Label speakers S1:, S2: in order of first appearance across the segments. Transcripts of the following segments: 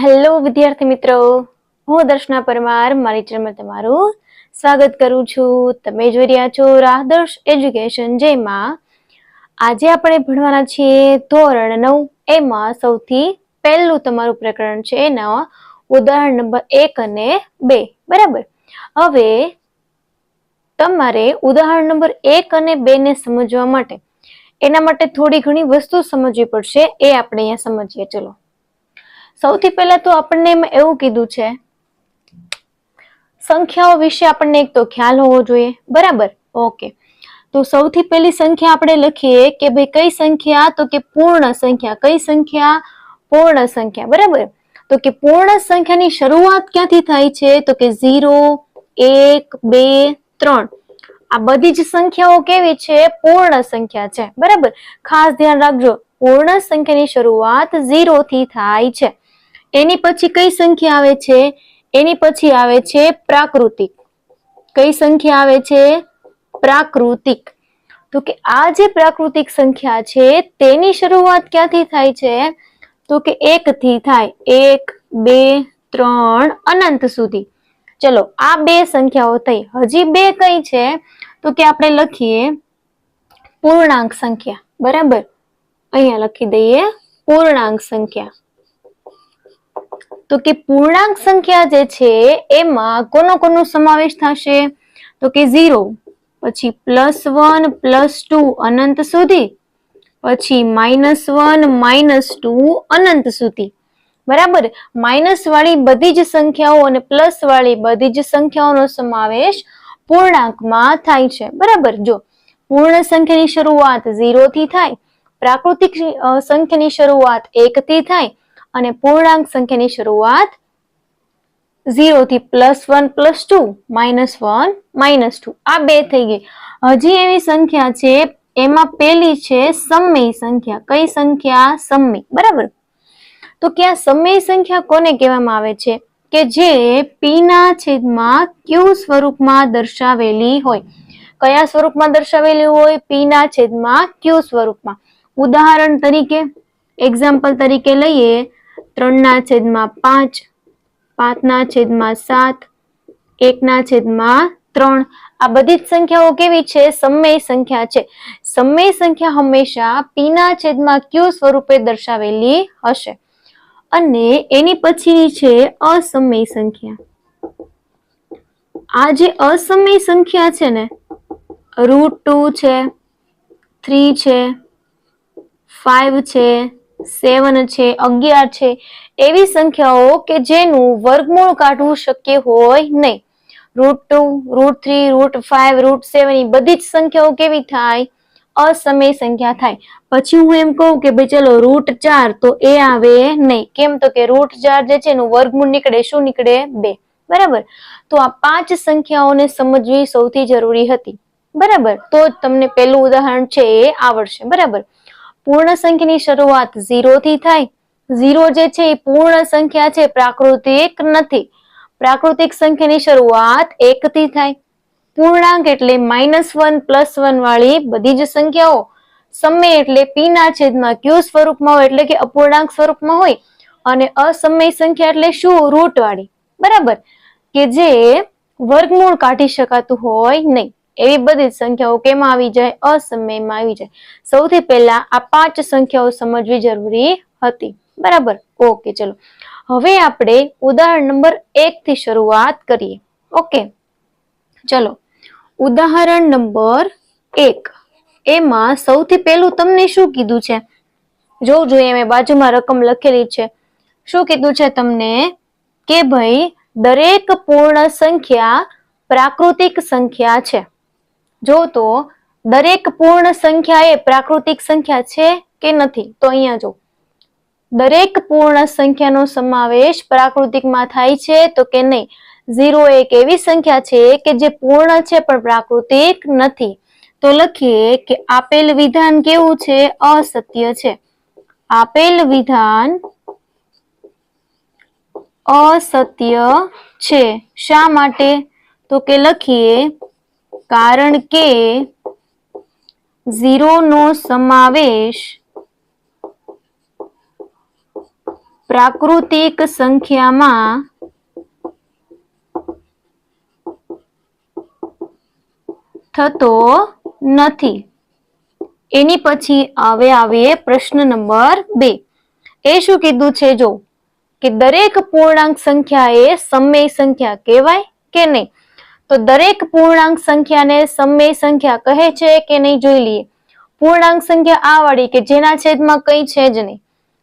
S1: Hello વિદ્યાર્થી મિત્રો, હું દર્શના પરમાર, મારી ચેનલમાં તમારું સ્વાગત કરું છું. તમે જોઈ રહ્યા છો રાહદર્શ એજ્યુકેશન જેમાં આજે આપણે ભણવાના છીએ ધોરણ નવ. એમાં સૌથી પહેલું તમારું પ્રકરણ છે એના ઉદાહરણ નંબર એક અને બે. બરાબર? હવે તમારે ઉદાહરણ નંબર એક અને બે ને સમજવા માટે, એના માટે થોડી ઘણી વસ્તુ સમજવી પડશે. એ આપણે અહીંયા સમજીએ. ચલો. સૌથી પહેલા તો આપણને એવું કીધું છે, સંખ્યાઓ વિશે આપણને એક તો ખ્યાલ હોવો જોઈએ, બરાબર? ઓકે. તો સૌથી પહેલી સંખ્યા આપણે લખીએ કે ભાઈ કઈ સંખ્યા? તો કે પૂર્ણ સંખ્યા. કઈ સંખ્યા? પૂર્ણ સંખ્યા. બરાબર? તો કે પૂર્ણ સંખ્યાની શરૂઆત ક્યાંથી થાય છે? તો કે ઝીરો, એક, બે, ત્રણ. આ બધી જ સંખ્યાઓ કેવી છે? પૂર્ણ સંખ્યા છે. બરાબર? ખાસ ધ્યાન રાખજો. પૂર્ણ સંખ્યાની શરૂઆત ઝીરો થી થાય છે. એની પછી કઈ સંખ્યા આવે છે? એની પછી આવે છે પ્રાકૃતિક. કઈ સંખ્યા આવે છે? પ્રાકૃતિક. તો કે આ જે પ્રાકૃતિક સંખ્યા છે, તેની શરૂઆત ક્યાંથી થાય છે? તો કે એક થી થાય. એક, બે, ત્રણ, અનંત સુધી. ચલો, આ બે સંખ્યાઓ થઈ. હજી બે કઈ છે? તો કે આપણે લખીએ પૂર્ણાંક સંખ્યા. બરાબર? અહીંયા લખી દઈએ પૂર્ણાંક સંખ્યા. તો કે પૂર્ણાંક સંખ્યા જે છે, એમાં કોનો કોનો સમાવેશ થશે? તો કે ઝીરો, પછી પ્લસ વન, પ્લસ ટુ, અનંત સુધી, પછી માઇનસ વન, માઇનસ ટુ, અનંત સુધી. બરાબર? માઇનસ વાળી બધી જ સંખ્યાઓ અને પ્લસ વાળી બધી જ સંખ્યાઓનો સમાવેશ પૂર્ણાંકમાં થાય છે. બરાબર? જો, પૂર્ણ સંખ્યાની શરૂઆત ઝીરો થી થાય, પ્રાકૃતિક સંખ્યાની શરૂઆત એક થી થાય અને પૂર્ણાંક સંખ્યાની શરૂઆત ઝીરોથી plus one plus two, minus one, minus two. આ બે થઈ ગઈ. હજી એવી સંખ્યા છે, એમાં પેલી છે સમય સંખ્યા. કઈ સંખ્યા? સમય. બરાબર? તો કે આ સમય સંખ્યા કોને કહેવામાં આવે છે? કે જે પી ના છેદમાં ક્યુ સ્વરૂપમાં દર્શાવેલી હોય. કયા સ્વરૂપમાં દર્શાવેલી હોય? પી ના છેદમાં ક્યુ સ્વરૂપમાં. ઉદાહરણ તરીકે એક્ઝામ્પલ તરીકે લઈએ. ત્રણના છેદમાં પાંચ, પાંચના છેદમાં સાત, એકના છેદમાં ત્રણ. આ બધી જ સંખ્યાઓ કેવી છે? સમય સંખ્યા છે. સમય સંખ્યા હંમેશા પીના છેદમાં ક્યુ સ્વરૂપે દર્શાવેલી હશે. અને એની પછીની છે અસમય સંખ્યા. આ જે અસમય સંખ્યા છે ને, રૂટ ટુ છે, થ્રી છે, ફાઈવ છે સેવન છે, અગિયાર છે, એવી સંખ્યાઓ કે જેનું વર્ગમૂળ કાઢવું શક્ય હોય નહીં. Root two root three root five root seven એ બધી જ સંખ્યાઓ કેવી થાય? અસમય સંખ્યા થાય. પછી હું એમ કહું કે ભાઈ ચલો રૂટ ચાર તો એ આવે નહીં. કેમ તો કે રૂટ ચાર જે છે એનું વર્ગમૂળ નીકળે, શું નીકળે? બે. બરાબર? તો આ પાંચ સંખ્યાઓને સમજવી સૌથી જરૂરી હતી. બરાબર? તો જ તમને પહેલું ઉદાહરણ છે એ આવડશે. બરાબર? પૂર્ણ સંખ્યાની શરૂઆત ઝીરો થી થાય. ઝીરો જે છે એ પૂર્ણ સંખ્યા છે, પ્રાકૃતિક નથી. પ્રાકૃતિક સંખ્યાની શરૂઆત એક થી થાય. પૂર્ણાંક એટલે માઇનસ વન પ્લસ વન વાળી બધી જ સંખ્યાઓ. સમય એટલે પી ના છેદમાં ક્યુ સ્વરૂપમાં હોય એટલે કે અપૂર્ણાંક સ્વરૂપમાં હોય. અને અસમય સંખ્યા એટલે શું? રૂટ વાળી. બરાબર? કે જે વર્ગમૂળ કાઢી શકાતું હોય નહીં. એવી બધી સંખ્યાઓ કેમાં આવી જાય? અસમયમાં આવી જાય. સૌથી પહેલા આ પાંચ સંખ્યાઓ સમજવી જરૂરી હતી. બરાબર? ઓકે, ચલો. હવે આપણે ઉદાહરણ નંબર એક થી શરૂઆત કરીએ. ઓકે. ચલો. ઉદાહરણ નંબર એક. એમાં સૌથી પહેલું તમને શું કીધું છે? જોવું જોઈએ મેં બાજુમાં રકમ લખેલી છે. શું કીધું છે તમને? કે ભાઈ દરેક પૂર્ણ સંખ્યા પ્રાકૃતિક સંખ્યા છે. જો તો, દરેક પૂર્ણ સંખ્યા એ પ્રાકૃતિક સંખ્યા છે કે નથી? તો અહીંયા જો. દરેક પૂર્ણ સંખ્યાનો સમાવેશ પ્રાકૃતિકમાં થાય છે તો કે નહીં? ઝીરો એક એવી સંખ્યા છે કે જે પૂર્ણ છે પણ પ્રાકૃતિક નથી. તો લખીએ કે આપેલ વિધાન કેવું છે? અસત્ય છે. આપેલ વિધાન અસત્ય છે. શા માટે? તો કે લખીએ કારણ કે ઝીરો નો સમાવેશ પ્રાકૃતિક સંખ્યામાં થતો નથી. એની પછી આવે પ્રશ્ન નંબર બે. એ શું કીધું છે? જો કે દરેક પૂર્ણાંક સંખ્યા એ સમય સંખ્યા કહેવાય કે નહીં? તો દરેક પૂર્ણાંક સંખ્યાને સમય સંખ્યા કહે છે કે નહીં જોઈ લઈએ. પૂર્ણાંક સંખ્યા આ વાળી કે જેના છેદમાં કઈ છે જ નહીં.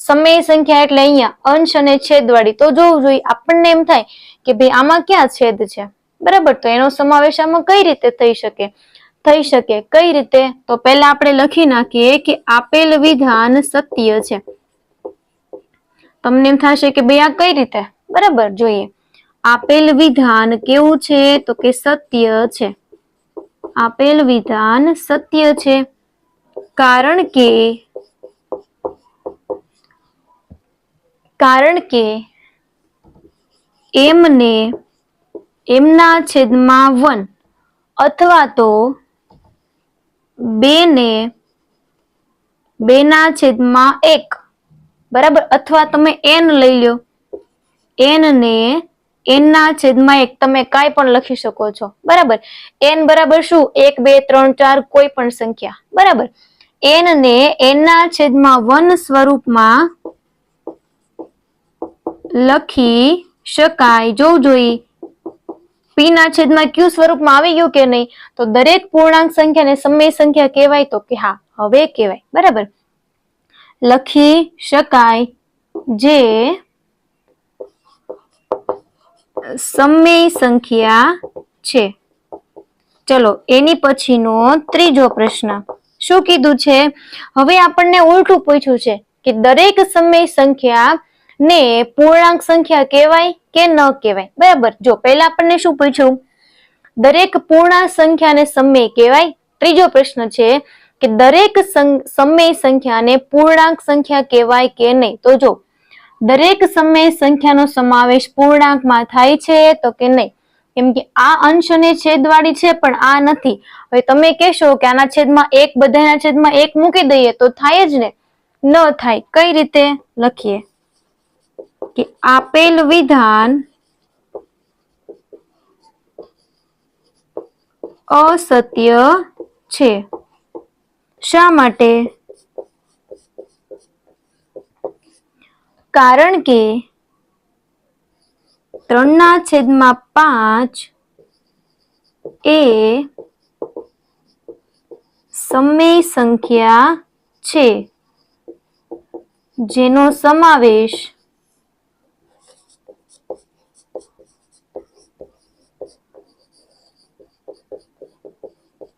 S1: સમય સંખ્યા એટલે અહીંયા અંશ અને છેદ વાળી તો જોવું જોઈએ, આપણને એમ થાય કે ભાઈ આમાં ક્યાં છેદ છે? બરાબર? તો એનો સમાવેશ આમાં કઈ રીતે થઈ શકે? થઈ શકે કઈ રીતે? તો પહેલા આપણે લખી નાખીએ કે આપેલ વિધાન સત્ય છે. તમને એમ થશે કે ભાઈ આ કઈ રીતે? બરાબર? જોઈએ. આપેલ વિધાન કેવું છે? તો કે સત્ય છે. આપેલ વિધાન સત્ય છે. કારણ કે કારણ કે એમને એમના છેદમાં વન અથવા તો બે ને બેના છેદમાં એક. બરાબર? અથવા તમે એન લઈ લ્યો. એન ને એન છેદમાં એક તમે કાંઈ પણ લખી શકો છો. બરાબર? એન બરાબર શું? એક, બે, ત્રણ, ચાર, કોઈ પણ સંખ્યા. બરાબર? એન ને એન છેદમાં વન સ્વરૂપમાં લખી શકાય. જોવું જોઈએ પી ના છેદમાં ક્યુ સ્વરૂપમાં આવી ગયું કે નહીં? તો દરેક પૂર્ણાંક સંખ્યાને સમય સંખ્યા કહેવાય તો કે હા, હવે કહેવાય. બરાબર? લખી શકાય. જે સમય સંખ્યા છે. ચલો, એની પછીનો ત્રીજો પ્રશ્ન. શું કીધું છે? હવે આપણને ઉલટું પૂછ્યું છે કે દરેક સમય સંખ્યા ને પૂર્ણાંક સંખ્યા કહેવાય કે ન કહેવાય? બરાબર. જો, પહેલા આપણને શું પૂછ્યું? દરેક પૂર્ણાંક સંખ્યાને સમય કહેવાય? ત્રીજો પ્રશ્ન છે કે દરેક સમય સંખ્યાને પૂર્ણાંક સંખ્યા કહેવાય કે નહીં? તો જો દરેક સમય સંખ્યાનો સમાવેશ પૂર્ણાંકમાં થાય છે તો કે નહીં? કેમ કે આ અંશ અને છેદવાળી છે, પણ આ નથી. હવે તમે કહેશો કે આના છેદમાં એક, બધાના છેદમાં એક મૂકી દઈએ તો થાય જ ને? ન થાય. કઈ રીતે? લખીએ. કે આપેલ વિધાન અસત્ય છે. શા માટે? કારણ કે ત્રણના છેદમાં પાંચ એ સમય સંખ્યા છે. જેનો સમાવેશ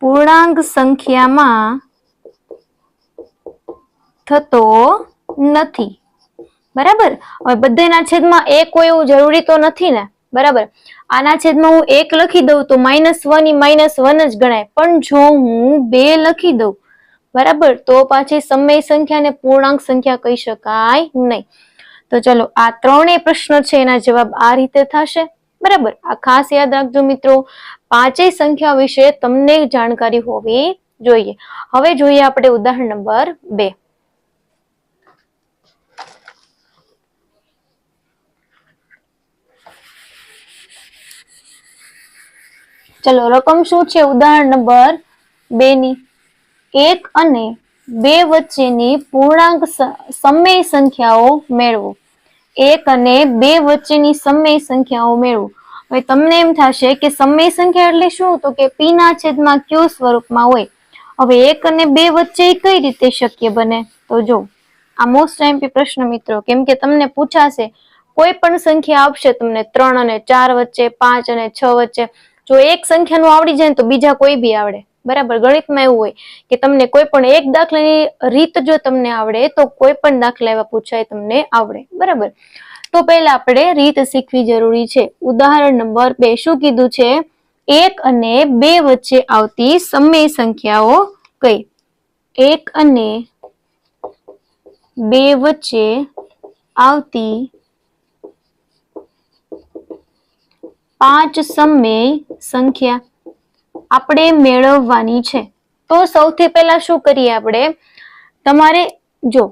S1: પૂર્ણાંક સંખ્યામાં થતો નથી. બરાબર? હવે બધાના છેદમાં એક હોય એવું જરૂરી તો નથી ને? બરાબર? આના છેદમાં હું એક લખી દઉં તો માઇનસ વન ઈ માઇનસ વન જ ગણાય. પણ જો હું બે લખી દઉં, બરાબર? તો પાછી સમય સંખ્યાને પૂર્ણાંક સંખ્યા કહી શકાય નહીં. તો ચલો, આ ત્રણેય પ્રશ્ન છે, એના જવાબ આ રીતે થશે. બરાબર? આ ખાસ યાદ રાખજો મિત્રો, પાંચેય સંખ્યા વિશે તમને જાણકારી હોવી જોઈએ. હવે જોઈએ આપણે ઉદાહરણ નંબર બે. ચલો, રકમ શું છે? ઉદાહરણ નંબર બે ની એક અને બે વચ્ચેની પૂર્ણાંક સમય સંખ્યાઓ મેળવો. એક અને બે વચ્ચેની સમય સંખ્યાઓ મેળવો. હવે તમને એમ થશે કે સમય સંખ્યા એટલે શું? તો કે પી ના છેદમાં ક્યુ સ્વરૂપમાં હોય. હવે એક અને બે વચ્ચે કઈ રીતે શક્ય બને? તો જો, આ મોસ્ટ એમપી પ્રશ્ન મિત્રો, કેમ કે તમને પૂછાશે, કોઈ પણ સંખ્યા આપશે તમને ત્રણ અને ચાર વચ્ચે, પાંચ અને છ વચ્ચે. જો એક સંખ્યાનું આવડી જાય તો બીજા કોઈ બી આવડે. બરાબર? ગણિતમાં એવું હોય કે તમને કોઈ પણ એક દાખલાની રીત જો તમને આવડે, તો કોઈ પણ દાખલા એવા પૂછાય તમને આવડે. બરાબર? તો પહેલા આપણે રીત શીખવી જરૂરી છે. ઉદાહરણ નંબર બે, શું કીધું છે? એક અને બે વચ્ચે આવતી સમય સંખ્યાઓ કઈ? એક અને બે વચ્ચે આવતી પાંચ સમય સંખ્યા આપણે મેળવવાની છે. તો સૌથી પહેલા શું કરીએ આપણે? તમારે જો,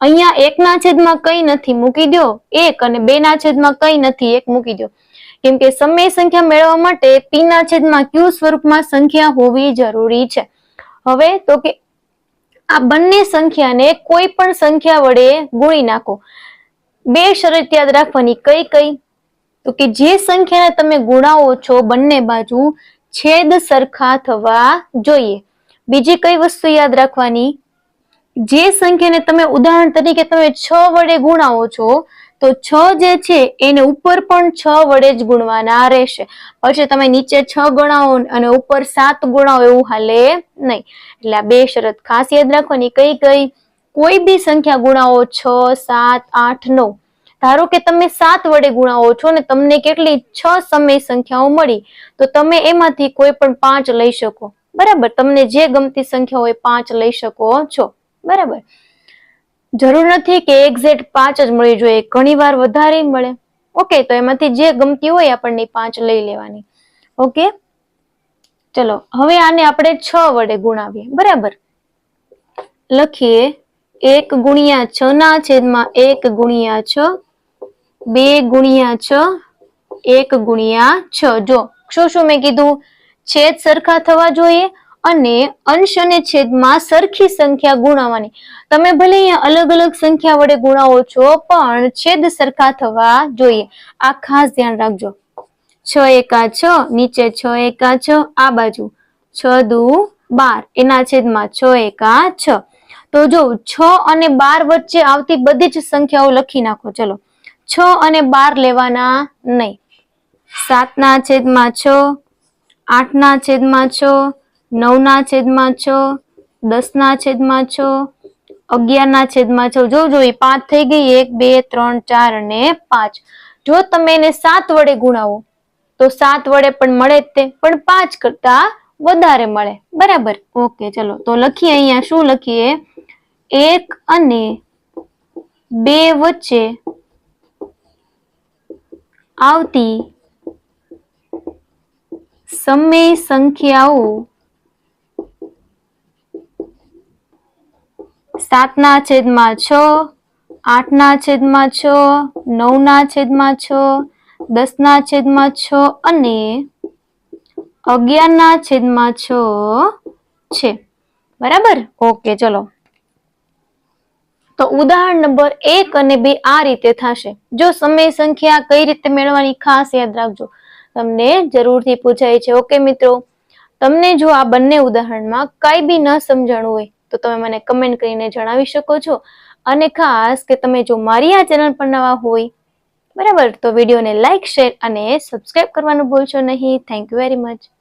S1: અહીંયા એકના છેદમાં કઈ નથી મૂકી દો એક અને બે ના છેદમાં કઈ નથી, એક મૂકી દો કેમ કે સમય સંખ્યા મેળવવા માટે પી ના છેદમાં ક્યુ સ્વરૂપમાં સંખ્યા હોવી જરૂરી છે. હવે તો કે આ બંને સંખ્યાને કોઈ પણ સંખ્યા વડે ગુણી નાખો. બે શરત યાદ રાખવાની, કઈ કઈ? તો કે જે સંખ્યાને તમે ગુણાવો છો બંને બાજુ છેદ સરખા થવા જોઈએ. બીજી કઈ વસ્તુ યાદ રાખવાની? જે સંખ્યાને તમે ઉદાહરણ તરીકે તમે છ વડે ગુણાવો છો, તો છ જે છે એને ઉપર પણ છ વડે જ ગુણવાના રહેશે. પછી તમે નીચે છ ગણાવો અને ઉપર સાત ગુણાવો એવું હાલે નહીં. એટલે આ બે શરત ખાસ યાદ રાખવાની. કઈ કઈ? કોઈ બી સંખ્યા ગુણાવો, છ, સાત, આઠ, નવ. ધારો કે તમે સાત વડે ગુણાવો છો ને તમને કેટલી છ સમય સંખ્યાઓ મળી, તો તમે એમાંથી કોઈ પણ પાંચ લઈ શકો. બરાબર? તમને જે ગમતી સંખ્યા હોય પાંચ લઈ શકો છો. બરાબર? જરૂર નથી કે એક્ઝેક્ટ પાંચ જ મળી જોઈએ. ઘણી વાર વધારે મળે. ઓકે, તો એમાંથી જે ગમતી હોય આપણને પાંચ લઈ લેવાની. ઓકે? ચલો, હવે આને આપણે છ વડે ગુણાવીએ. બરાબર? લખીએ. એક ગુણ્યા છ ના છેદમાં એક ગુણ્યા છ બે ગુણ્યા છ, એક ગુણ્યા છ. જો, શું શું મેં કીધું? છેદ સરખા થવા જોઈએ અને અંશ અને છેદમાં સરખી સંખ્યા ગુણાવવાની તમે ભલે અહીંયા અલગ અલગ સંખ્યા વડે ગુણાવો છો, પણ છેદ સરખા થવા જોઈએ. આ ખાસ ધ્યાન રાખજો. છ એકા છ, નીચે છ એકા છ, આ બાજુ. છ દુ બાર, એના છેદમાં છ એકા છ. તો જો, છ અને બાર વચ્ચે આવતી બધી જ સંખ્યાઓ લખી નાખો. ચલો. છ અને બાર લેવાના નહીં. સાતના છેદમાં છ, આઠના છેદમાં છ, નવના છેદમાં છ, દસના છેદમાં છ, અગિયારના છેદમાં છ. જો એ પાંચ થઈ ગઈ. એક, બે, ત્રણ, ચાર અને પાંચ. જો તમે એને સાત વડે ગુણાવો, તો સાત વડે પણ મળે જ તે. પણ પાંચ કરતા વધારે મળે. બરાબર? ઓકે, ચલો. તો લખીએ અહીંયા. શું લખીએ? એક અને બે વચ્ચે આવતી સમય સંખ્યાઓ સાતના છેદમાં છ, આઠના છેદમાં છ, નવના છેદમાં છ, દસના છેદમાં છ અને અગિયારના છેદમાં છ છે. બરાબર? ઓકે, ચલો. તો ઉદાહરણ નંબર એક અને બે આ રીતે થશે. જો સમય સંખ્યા કઈ રીતે મેળવવાની ખાસ યાદ રાખજો. તમને જરૂરથી પૂછાય છે. ઓકે, મિત્રો? તમને જો આ બંને ઉદાહરણમાં કઈ બી ન સમજાણું હોય, તો તમે મને કમેન્ટ કરીને જણાવી શકો છો. અને ખાસ કે તમે જો મારી આ ચેનલ પર નવા હોય, બરાબર, તો વિડીયોને લાઇક શેર અને સબસ્ક્રાઈબ કરવાનું ભૂલશો નહીં. Thank you very much